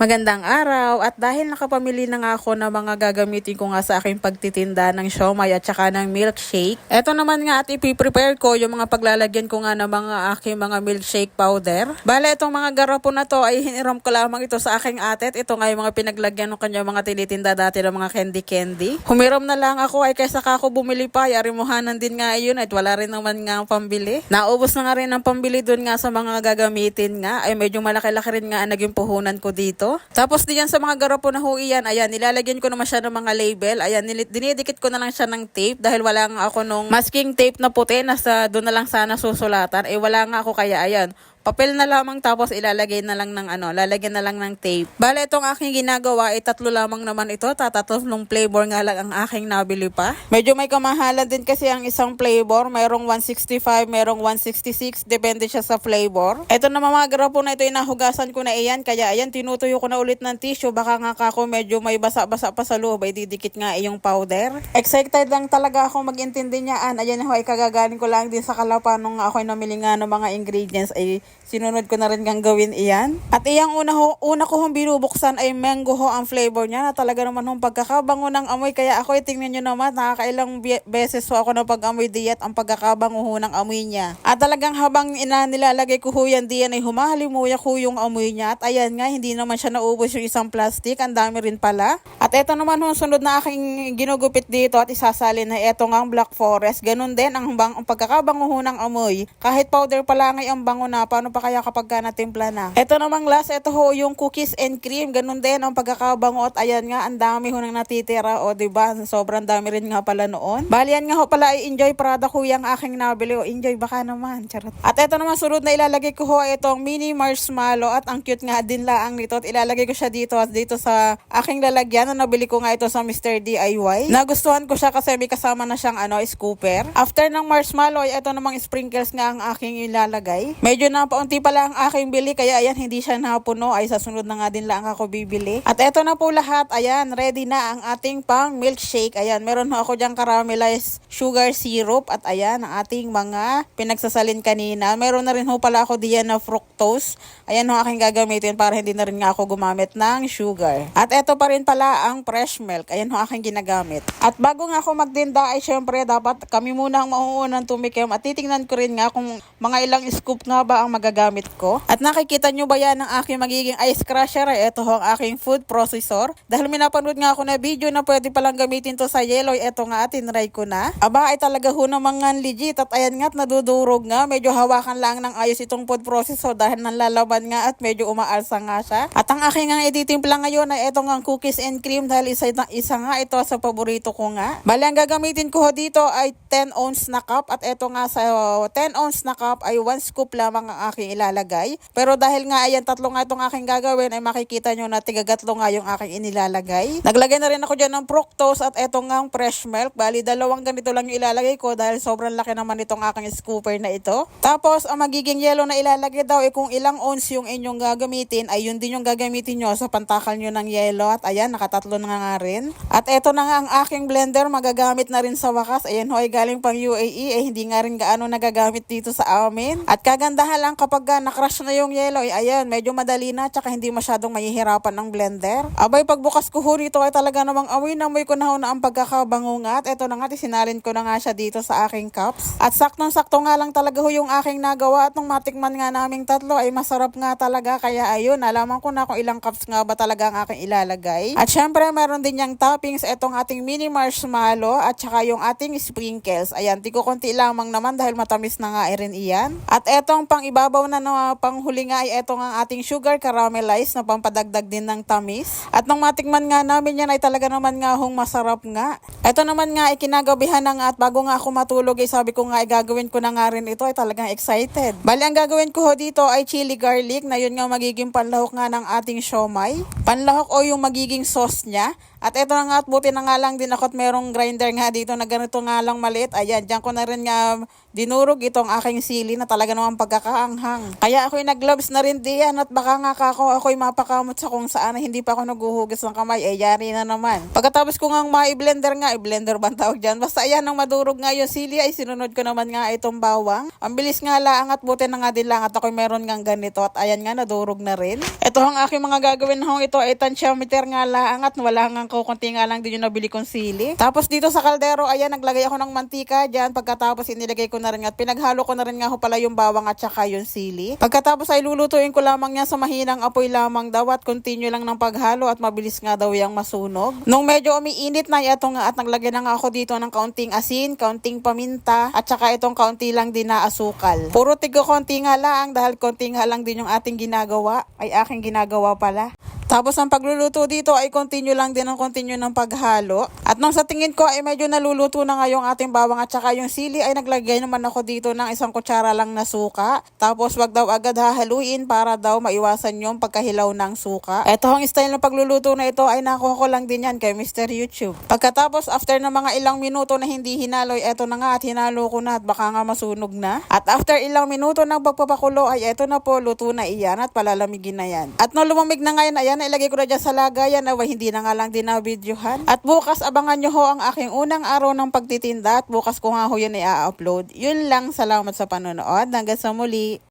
Magandang araw at dahil nakapamili na nga ako ng mga gagamitin ko nga sa aking pagtitinda ng siomay at saka ng milkshake. Ito naman nga at ipiprepare ko yung mga paglalagyan ko nga ng mga aking mga milkshake powder. Bale itong mga garapo na to ay hiniram ko lamang ito sa aking atet. Ito nga yung mga pinaglagyan ng kanya mga tinitinda dati ng mga candy candy. Humiram na lang ako ay kaysa ka ako bumili pa ay arimuhanan din nga yun at wala rin naman nga ang pambili. Naubos na nga rin ang pambili dun nga sa mga gagamitin nga ay medyo malaki-laki rin nga ang naging puhunan ko dito. Tapos diyan sa mga garapo na ho iyan, ayan, nilalagyan ko naman siya ng mga label. Ayan, dinidikit ko na lang siya ng tape dahil wala nga ako nung masking tape na puti na sa doon na lang sana susulatan. Eh wala nga ako kaya ayan. Papel na lamang tapos ilalagay na lang ng ano, lalagyan na lang ng tape. Bale, itong aking ginagawa ay tatlo lamang naman ito. Tatatlong flavor nga lang ang aking nabili pa. Medyo may kamahalan din kasi ang isang flavor. Merong 165, merong 166. Depende siya sa flavor. Ito na mga grapo na ito, inahugasan ko na iyan. Kaya ayan, tinutuyo ko na ulit ng tissue. Baka nga kako medyo may basa-basa pa sa loob. Ay didikit nga iyong powder. Excited lang talaga ako mag-intindi niyaan. Ayan ay kagagaling ko lang din sa kalapan nung ako ay namili nga ng mga ingredients. Ay sinunod ko na rin kang gawin iyan. At iyang una, ho, una ko hong binubuksan ay mango ho ang flavor niya na talaga naman hong pagkakabango ng amoy. Kaya ako ay tingnan nyo naman, nakakailang beses ho ako na pag-amoy diet ang pagkakabango ho ng amoy niya. At talagang habang ina nilalagay ko ho yan diyan ay humahalimuya ko yung amoy niya. At ayan nga, hindi naman siya naubos yung isang plastic. Ang dami rin pala. At eto naman ho, sunod na aking ginugupit dito at isasalin na eto nga ang Black Forest. Ganun din ang, bang, ang pagkakabango ho ng amoy. Kahit powder pa lang ay ang bango na, paano pa kaya kapag ka natimpla na? Eto namang last, eto ho yung cookies and cream. Ganun din ang pagkakabango at ayan nga, ang dami ho nang natitira. O, ba Sobrang dami rin nga pala noon. Bali yan nga ho pala ay enjoy product ho yung aking nabili. O, enjoy baka naman. Charot. At eto naman sunod na ilalagay ko ho itong mini marshmallow at ang cute nga din laang nito. At ilalagay ko siya dito at dito sa aking lalagyan na nabili ko nga ito sa Mr. DIY. Nagustuhan ko siya kasi may kasama na siyang ano, scooper. After ng marshmallow, ito namang sprinkles nga ang aking ilalagay. Medyo na paunti pala ang aking bili kaya ayan hindi siya napuno ay sa sunod na nga din lang ako bibili. At eto na po lahat, ayan ready na ang ating pang milkshake. Ayan, meron ho ako diyang caramelized sugar syrup at ayan ang ating mga pinagsasalin kanina. Meron na rin ho pala ako diyan na fructose. Ayan ho aking gagamitin para hindi na rin nga ako gumamit ng sugar. At eto pa rin pala ang fresh milk. Ayan ho aking ginagamit. At bago nga ako magdinda ay syempre dapat kami muna ang mauunang tumikim at titingnan ko rin nga kung mga ilang scoop nga ba ang magagamit ko. At nakikita nyo ba yan ang aking magiging ice crusher? Ito ho ang aking food processor. Dahil minapanood nga ako na video na pwede palang gamitin to sa yellow. Ito nga tinry ko na. Aba ay talaga ho naman nga legit. At ayan nga at nadudurog nga. Medyo hawakan lang ng ayos itong food processor dahil nanlalaban nga at medyo umaalsa nga siya. At ang aking nga ititimpla ngayon ay ito nga cookies and cream dahil isa, isa nga ito sa paborito ko nga. Bali ang gagamitin ko ho dito ay 10 ounce na cup at ito nga sa 10 ounce na cup ay 1 scoop lamang ang aking ilalagay. Pero dahil nga ayan tatlo nga itong aking gagawin ay makikita nyo na tigagatlo nga yung aking inilalagay. Naglagay na rin ako dyan ng fructose at ito nga fresh milk. Bali dalawang ganito lang yung ilalagay ko dahil sobrang laki naman itong aking scooper na ito. Tapos ang magiging yellow na ilalagay daw ay kung ilang ounce yung inyong gagamitin ay yun din yung gagamitin nyo sa pantakal nyo ng yellow. At ayan nakatatlo na nga rin. At ito na nga ang aking blender magagamit na rin sa wakas. Ayan ho ay galing pang UAE eh hindi nga rin gaano nagagamit dito sa amin. At kagandahan lang kapag uh, na-crush na yung yellow ay ayan medyo madali na tsaka hindi masyadong mahihirapan ng blender. Abay pagbukas ko ho nito ay talaga namang amoy na amoy ko na ho na ang pagkakabango nga. At ito na nga sinalin ko na nga siya dito sa aking cups. At saktong-sakto nga lang talaga ho yung aking nagawa at nung matikman nga naming tatlo ay masarap nga talaga. Kaya ayun, nalaman ko na kung ilang cups nga ba talaga ang aking ilalagay. At syempre meron din yung toppings itong ating mini marshmallow at saka yung ating sprinkles. Ayan, tiko konti lamang naman dahil matamis na nga rin iyan. At etong pang ibabaw na na panghuli nga ay etong ang ating sugar caramelized na pampadagdag din ng tamis. At nung matikman nga namin yan ay talaga naman nga hong masarap nga. Ito naman nga ay kinagabihan na nga at bago nga ako matulog ay sabi ko nga ay gagawin ko na nga rin ito ay talagang excited. Bali ang gagawin ko ho dito ay chili garlic na yun nga magiging panlahok nga ng ating siomay. Panlahok o yung magiging sauce niya. At eto na nga at buti na nga lang din ako at merong grinder nga dito na ganito nga lang maliit. Ayan, dyan ko na rin nga dinurog itong aking sili na talaga namang pagkakaanghang. Kaya ako'y nagloves na rin diyan at baka nga kako ako'y mapakamot sa kung saan hindi pa ako naguhugas ng kamay. Eh, yari na naman. Pagkatapos ko nga ma-blender nga, i-blender ba tawag dyan? Basta ayan, nang madurog nga yung sili ay sinunod ko naman nga itong bawang. Ang bilis nga lang at buti na nga din lang at ako'y meron nga ganito at ayan nga nadurog na rin. Ito ang aking mga gagawin hong ito ay tansyometer nga lang at wala nga ko kunti nga lang din yung nabili kong sili. Tapos dito sa kaldero, ayan, naglagay ako ng mantika dyan. Pagkatapos inilagay ko na rin at pinaghalo ko na rin nga ho pala yung bawang at saka yung sili. Pagkatapos ay lulutuin ko lamang niya sa mahinang apoy lamang daw at continue lang ng paghalo at mabilis nga daw yung masunog. Nung medyo umiinit na ito nga at naglagay na nga ako dito ng kaunting asin, kaunting paminta at saka itong kaunti lang din na asukal. Puro tigo konti nga lang dahil konti nga lang din yung ating ginagawa ay aking ginagawa pala. Tapos ang pagluluto dito ay continue lang din ang continue ng paghalo. At nung sa tingin ko ay medyo naluluto na nga yung ating bawang at saka yung sili ay naglagay naman ako dito ng isang kutsara lang na suka. Tapos wag daw agad hahaluin para daw maiwasan yung pagkahilaw ng suka. Ito ang style ng pagluluto na ito ay nakuha ko lang din yan kay Mr. YouTube. Pagkatapos after ng mga ilang minuto na hindi hinaloy, eto na nga at hinalo ko na at baka nga masunog na. At after ilang minuto ng pagpapakulo ay eto na po, luto na iyan at palalamigin na yan. At nung lumamig na ngayon, ayan, ilagay ko na dyan sa lagayan na hindi na nga lang din na videohan. At bukas, abangan nyo ho ang aking unang araw ng pagtitinda at bukas ko nga ho yun i-upload. Yun lang, salamat sa panonood. Hanggang sa muli.